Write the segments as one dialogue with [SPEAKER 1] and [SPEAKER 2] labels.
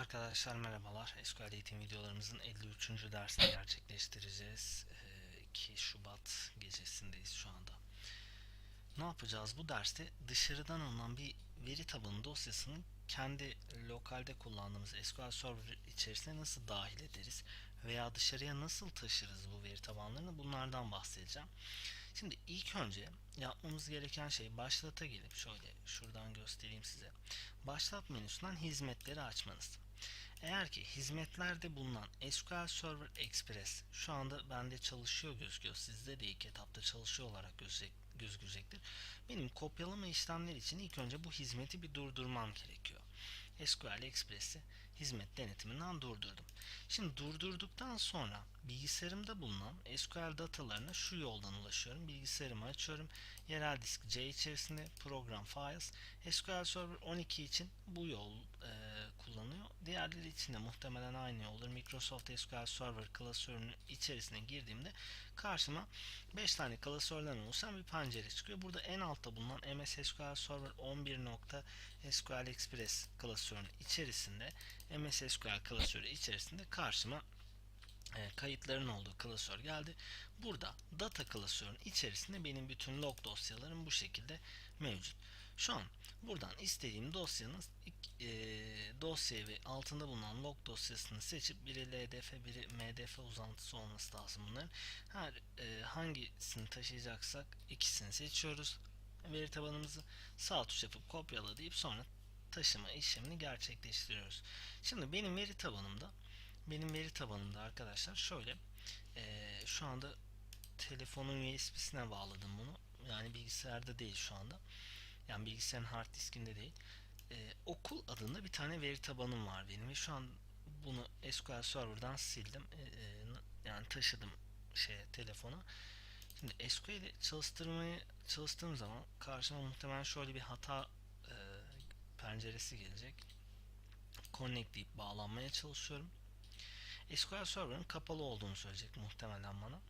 [SPEAKER 1] Arkadaşlar merhabalar. SQL eğitim videolarımızın 53. dersini gerçekleştireceğiz. Ee, 2 Şubat gecesindeyiz şu anda. Ne yapacağız? Bu derste dışarıdan alınan bir veri tabanı dosyasını kendi lokalde kullandığımız SQL Server içerisine nasıl dahil ederiz veya dışarıya nasıl taşırız bu veri tabanlarını bunlardan bahsedeceğim. Şimdi ilk önce yapmamız gereken şey başlata gelip şöyle şuradan göstereyim size. Başlat menüsünden hizmetleri açmanız. Eğer ki hizmetlerde bulunan SQL Server Express şu anda bende çalışıyor gözüküyor. Sizde de ilk etapta çalışıyor olarak gözükecektir. Benim kopyalama işlemleri için ilk önce bu hizmeti bir durdurmam gerekiyor. SQL Express'i hizmet denetiminden durdurdum. Şimdi durdurduktan sonra bilgisayarımda bulunan SQL datalarına şu yoldan ulaşıyorum. Bilgisayarımı açıyorum. Yerel disk C içerisinde program files SQL Server 12 için bu yol e, kullanıyor. Diğerleri için de muhtemelen aynı yoldur. Microsoft SQL Server klasörünün içerisine girdiğimde karşıma 5 tane klasörden oluşan bir pencere çıkıyor. Burada en altta bulunan MS SQL Server 11.SQL Express klasörünün içerisinde MS SQL klasörü içerisinde karşıma e, kayıtların olduğu klasör geldi. Burada data klasörün içerisinde benim bütün log dosyalarım bu şekilde mevcut. Şu an buradan istediğim dosyanın e, dosyayı ve altında bulunan log dosyasını seçip biri LDF biri MDF uzantısı olması lazım bunların. Her e, hangisini taşıyacaksak ikisini seçiyoruz. Veri tabanımızı sağ tuş yapıp kopyala deyip sonra taşıma işlemini gerçekleştiriyoruz. Şimdi benim veri tabanımda benim veri tabanımda arkadaşlar şöyle e, şu anda telefonun USB'sine bağladım bunu. Yani bilgisayarda değil şu anda. Yani bilgisayarın hard diskinde değil. E, okul adında bir tane veri tabanım var benim ve şu an bunu SQL Server'dan sildim. E, e, yani taşıdım şeye telefona. Şimdi SQL'i çalıştırmayı çalıştığım zaman karşıma muhtemelen şöyle bir hata e, penceresi gelecek. Connect deyip bağlanmaya çalışıyorum. SQL Server'ın kapalı olduğunu söyleyecek muhtemelen bana.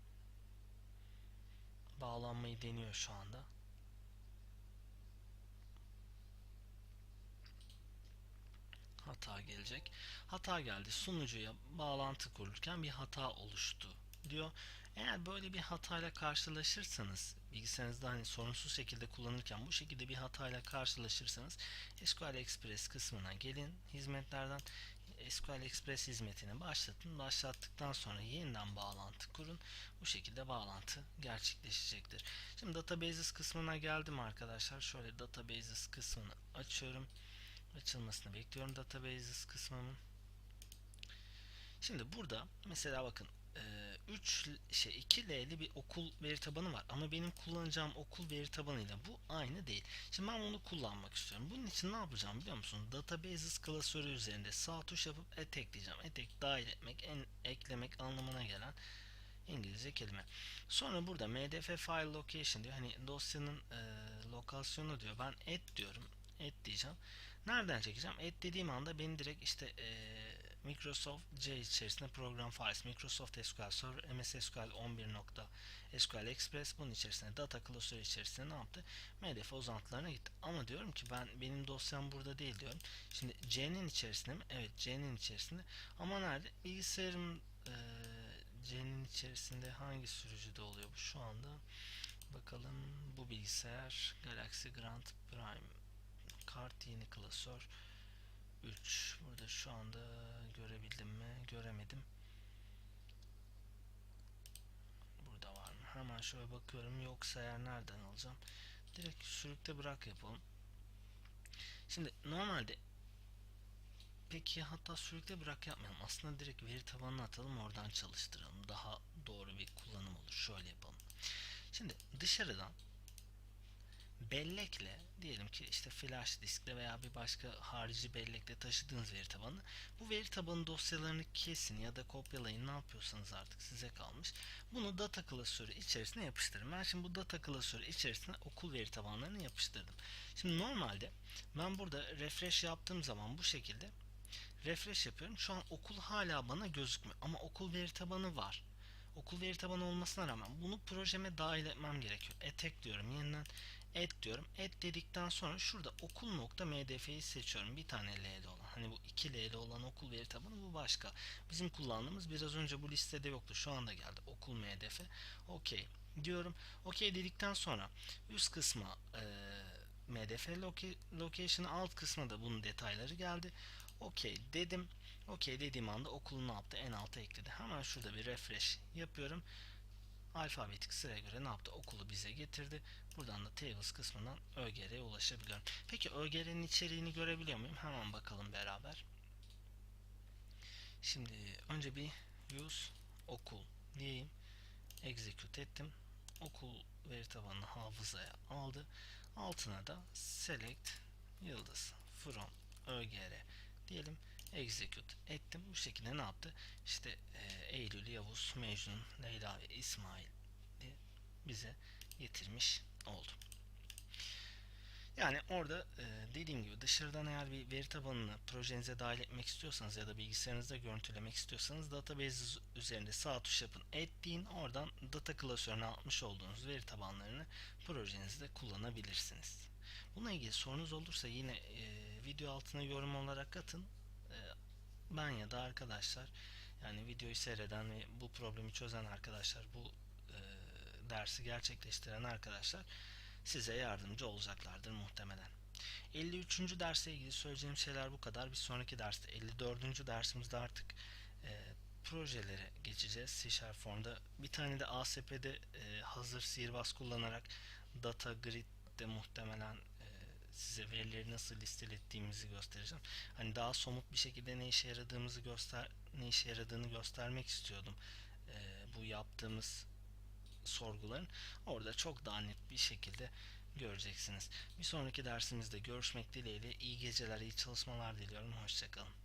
[SPEAKER 1] Bağlanmayı deniyor şu anda. Hata gelecek. Hata geldi. Sunucuya bağlantı kurulurken bir hata oluştu diyor. Eğer böyle bir hatayla karşılaşırsanız bilgisayarınızda hani sorunsuz şekilde kullanırken bu şekilde bir hatayla karşılaşırsanız SQL Express kısmına gelin. Hizmetlerden SQL Express hizmetini başlatın. Başlattıktan sonra yeniden bağlantı kurun. Bu şekilde bağlantı gerçekleşecektir. Şimdi Databases kısmına geldim arkadaşlar. Şöyle Databases kısmını açıyorum. Açılmasını bekliyorum Databases kısmının. Şimdi burada mesela bakın 3 şey 2L'li bir okul veri tabanı var ama benim kullanacağım okul veri tabanıyla bu aynı değil. Şimdi ben bunu kullanmak istiyorum. Bunun için ne yapacağım biliyor musun? Databases klasörü üzerinde sağ tuş yapıp et ekleyeceğim. Et ek dahil etmek, en, eklemek anlamına gelen İngilizce kelime. Sonra burada mdf file location diyor. Hani dosyanın e, lokasyonu diyor. Ben et diyorum. Et diyeceğim. Nereden çekeceğim? Et dediğim anda beni direkt işte e, Microsoft C içerisinde program files, Microsoft SQL Server, MS SQL 11. SQL Express bunun içerisinde data klasörü içerisinde ne yaptı? MDF uzantılarına gitti. Ama diyorum ki ben benim dosyam burada değil diyorum. Şimdi C'nin içerisinde mi? Evet C'nin içerisinde. Ama nerede? Bilgisayarım e, C'nin içerisinde hangi sürücüde oluyor bu şu anda? Bakalım bu bilgisayar Galaxy Grand Prime kart yeni klasör. 3 burada şu anda görebildim mi? Göremedim. Burada var mı? Hemen şöyle bakıyorum. Yoksa eğer nereden alacağım? Direkt sürükte bırak yapalım. Şimdi normalde peki hatta sürükte bırak yapmayalım. Aslında direkt veri tabanına atalım oradan çalıştıralım. Daha doğru bir kullanım olur. Şöyle yapalım. Şimdi dışarıdan bellekle diyelim ki işte flash diskle veya bir başka harici bellekle taşıdığınız veri tabanı bu veri tabanı dosyalarını kesin ya da kopyalayın ne yapıyorsanız artık size kalmış. Bunu data klasörü içerisine yapıştırın. Ben şimdi bu data klasörü içerisine okul veri tabanlarını yapıştırdım. Şimdi normalde ben burada refresh yaptığım zaman bu şekilde refresh yapıyorum. Şu an okul hala bana gözükmüyor ama okul veri tabanı var okul veri tabanı olmasına rağmen bunu projeme dahil etmem gerekiyor. Etek diyorum. Yeniden et diyorum. Et dedikten sonra şurada okul nokta mdf'yi seçiyorum. Bir tane L'li olan. Hani bu iki L'li olan okul veri tabanı bu başka. Bizim kullandığımız biraz önce bu listede yoktu. Şu anda geldi. Okul mdf. Okey diyorum. Okey dedikten sonra üst kısma e, mdf loca- location alt kısma da bunun detayları geldi. Okey dedim. Okey dediğim anda okulun ne yaptı? En alta ekledi. Hemen şurada bir refresh yapıyorum alfabetik sıraya göre ne yaptı? Okulu bize getirdi. Buradan da tables kısmından ÖGR'ye ulaşabiliyorum. Peki ÖGR'nin içeriğini görebiliyor muyum? Hemen bakalım beraber. Şimdi önce bir use okul diyeyim. Execute ettim. Okul veri tabanını hafızaya aldı. Altına da select yıldız from ÖGR diyelim execute ettim. Bu şekilde ne yaptı? İşte e, Eylül, Yavuz, Mecnun, Leyla ve İsmail bize getirmiş oldu. Yani orada e, dediğim gibi dışarıdan eğer bir veri tabanını projenize dahil etmek istiyorsanız ya da bilgisayarınızda görüntülemek istiyorsanız database üzerinde sağ tuş yapın deyin oradan data klasörüne atmış olduğunuz veri tabanlarını projenizde kullanabilirsiniz. Bununla ilgili sorunuz olursa yine e, video altına yorum olarak atın. Ben ya da arkadaşlar yani videoyu seyreden ve bu problemi çözen arkadaşlar bu e, dersi gerçekleştiren arkadaşlar size yardımcı olacaklardır muhtemelen. 53. derse ilgili söyleyeceğim şeyler bu kadar. Bir sonraki derste 54. dersimizde artık e, projelere geçeceğiz. C Form'da bir tane de ASP'de e, hazır sihirbaz kullanarak data grid'de muhtemelen e, size verileri nasıl listelettiğimizi göstereceğim. Hani daha somut bir şekilde ne işe yaradığımızı göster ne işe yaradığını göstermek istiyordum. E, bu yaptığımız sorguların orada çok daha net bir şekilde göreceksiniz. Bir sonraki dersimizde görüşmek dileğiyle iyi geceler, iyi çalışmalar diliyorum. Hoşçakalın.